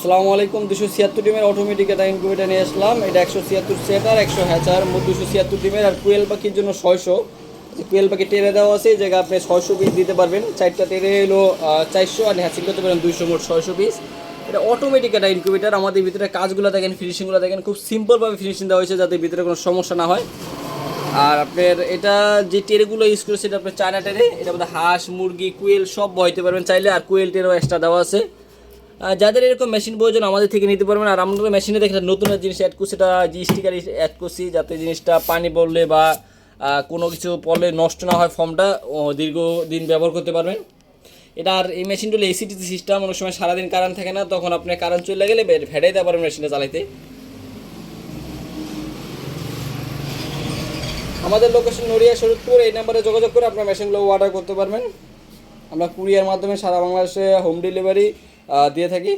আসসালামু আলাইকুম দুশো ছিয়াত্তর ডিমের অটোমেটিক একটা ইনকিউবেটার নিয়ে আসলাম। এটা একশো ছিয়াত্তর সেটার একশো হ্যাচার মোট দুশো ছিয়াত্তর ডিমের, আর কুয়েল পাখির জন্য ছয়শো। কুয়েল পাখি টেরে দেওয়া আছে, এই জায়গায় আপনি ছয়শো পিস দিতে পারবেন। চারটা টেরে হলো চারশো, আর হ্যাচিং করতে পারেন দুইশো, মোট ছয়শো পিস এটা অটোমেটিক একটা ইনকিউবেটার আমাদের ভিতরে কাজগুলো দেখেন ফিনিশিংগুলো দেখেন, খুব সিম্পলভাবে ফিনিশিং দেওয়া হয়েছে যাতে ভিতরে কোনো সমস্যা না হয়। আর আপনার এটা যে টেরেগুলো ইউজ করেছে, এটা আপনার চায়না টেরে, এটা মধ্যে হাঁস, মুরগি, কুয়েল সব বইতে পারবেন চাইলে, আর কুয়েল টেরও এক্সট্রা দেওয়া আছে। যাদের এরকম মেশিন প্রয়োজন আমাদের থেকে নিতে পারবেন। আর আমরা মেশিনে দেখে নতুন জিনিস অ্যাড করছি, এটা জি স্টিকার অ্যাড করছি, যাতে জিনিসটা পানি পড়লে বা কোনো কিছু পড়লে নষ্ট না হয় ফর্মটা দীর্ঘদিন ব্যবহার করতে পারবেন। এটা আর এই মেশিনটা হলো এসিটিসি সিস্টেম অনেক সময় সারাদিন কারেন্ট থাকে না, তখন আপনি কারেন্ট চলে গেলে ভেড়াই দিতে পারবেন মেশিনটা চালাইতে। আমাদের লোকেশন নড়িয়া শরৎপুর এই নাম্বারে যোগাযোগ করে আপনার মেশিনগুলো অর্ডার করতে পারবেন। আমরা কুরিয়ার মাধ্যমে সারা বাংলাদেশে হোম ডেলিভারি দিয়ে থাকি